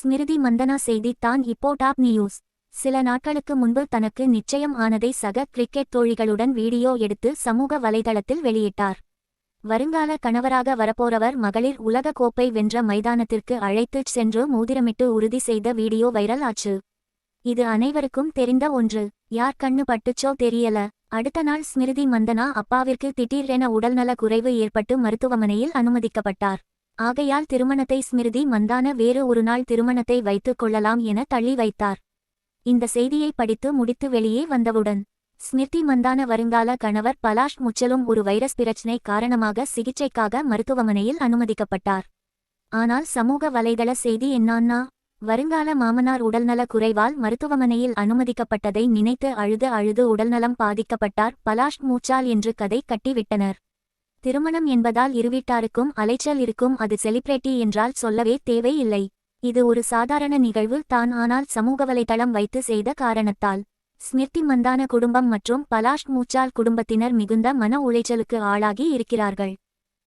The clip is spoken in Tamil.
ஸ்மிருதி மந்தனா செய்தி தான் இப்போ டாப் நியூஸ். சில நாட்களுக்கு முன்பு தனக்கு நிச்சயம் ஆனதை சக கிரிக்கெட் தோழிகளுடன் வீடியோ எடுத்து சமூக வலைதளத்தில் வெளியிட்டார். வருங்கால கணவராக வரப்போறவர் மகளிர் உலக கோப்பை வென்ற மைதானத்திற்கு அழைத்துச் சென்று மோதிரமிட்டு உறுதி செய்த வீடியோ வைரல் ஆச்சு. இது அனைவருக்கும் தெரிந்த ஒன்று. யார் கண்ணு பட்டுச்சோ தெரியல. அடுத்த நாள் ஸ்மிருதி மந்தனா அப்பாவிற்கு திடீரென உடல்நல குறைவு ஏற்பட்டு மருத்துவமனையில் அனுமதிக்கப்பட்டார். ஆகையால் திருமணத்தை ஸ்மிருதி மந்தான வேறு ஒரு நாள் திருமணத்தை வைத்துக் கொள்ளலாம் என தள்ளி வைத்தார். இந்த செய்தியை படித்து முடித்து வெளியே வந்தவுடன் ஸ்மிருதி மந்தான வருங்கால கணவர் பலாஷ் முச்சலும் ஒரு வைரஸ் பிரச்சினை காரணமாக சிகிச்சைக்காக மருத்துவமனையில் அனுமதிக்கப்பட்டார். ஆனால் சமூக வலைதள செய்தி என்னான்னா வருங்கால மாமனார் உடல்நல குறைவால் மருத்துவமனையில் அனுமதிக்கப்பட்டதை நினைத்து அழுது அழுது உடல்நலம் பாதிக்கப்பட்டார் பலாஷ் மூச்சால் என்று கதை கட்டிவிட்டனர். திருமணம் என்பதால் இருவீட்டாருக்கும் அலைச்சல் இருக்கும் அது செலிபிரிட்டி என்றால் சொல்லவே தேவை இல்லை இது ஒரு சாதாரண நிகழ்வு தான் ஆனால் சமூக வலைதளம் வைத்து செய்த காரணத்தால். ஸ்மிருதி மந்தான குடும்பம் மற்றும் பலாஷ் மூச்சால் குடும்பத்தினர் மிகுந்த மன உளைச்சலுக்கு ஆளாகி இருக்கிறார்கள்.